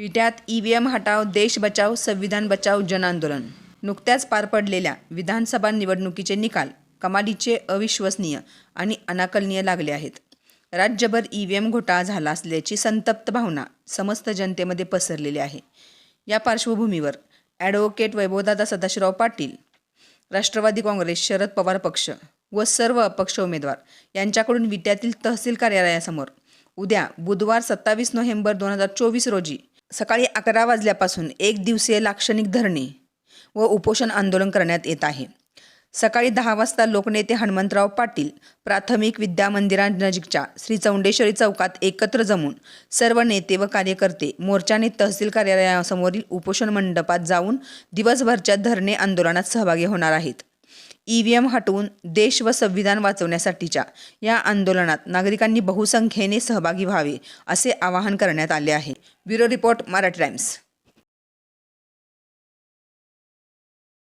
विट्यात EVM हटाव देश बचाव संविधान बचाव जनआंदोलन नुकत्याच पार पडलेल्या विधानसभा निवडणुकीचे निकाल कमालीचे अविश्वसनीय आणि अनाकलनीय लागले आहेत. राज्यभर ईव्हीएम घोटाळा झाला असल्याची संतप्त भावना समस्त जनतेमध्ये पसरलेली आहे. या पार्श्वभूमीवर ॲडव्होकेट वैभवदादा सदाशिवराव पाटील राष्ट्रवादी काँग्रेस शरद पवार पक्ष व सर्व अपक्ष उमेदवार यांच्याकडून विट्यातील तहसील कार्यालयासमोर उद्या बुधवार सत्तावीस नोव्हेंबर दोन हजार चोवीस रोजी सकाळी अकरा वाजल्यापासून एक दिवसीय लाक्षणिक धरणे व उपोषण आंदोलन करण्यात येत आहे. सकाळी दहा वाजता लोकनेते हनुमंतराव पाटील प्राथमिक विद्या मंदिरानजीकच्या श्री चौंडेश्वरी चौकात एकत्र जमून सर्व नेते व कार्यकर्ते मोर्चाने तहसील कार्यालयासमोरील उपोषण मंडपात जाऊन दिवसभरच्या धरणे आंदोलनात सहभागी होणार आहेत. ई व्ही एम हटवून देश व संविधान वाचवण्यासाठीच्या या आंदोलनात नागरिकांनी बहुसंख्येने सहभागी व्हावे असे आवाहन करण्यात आले आहे. Bureau report Marathi times.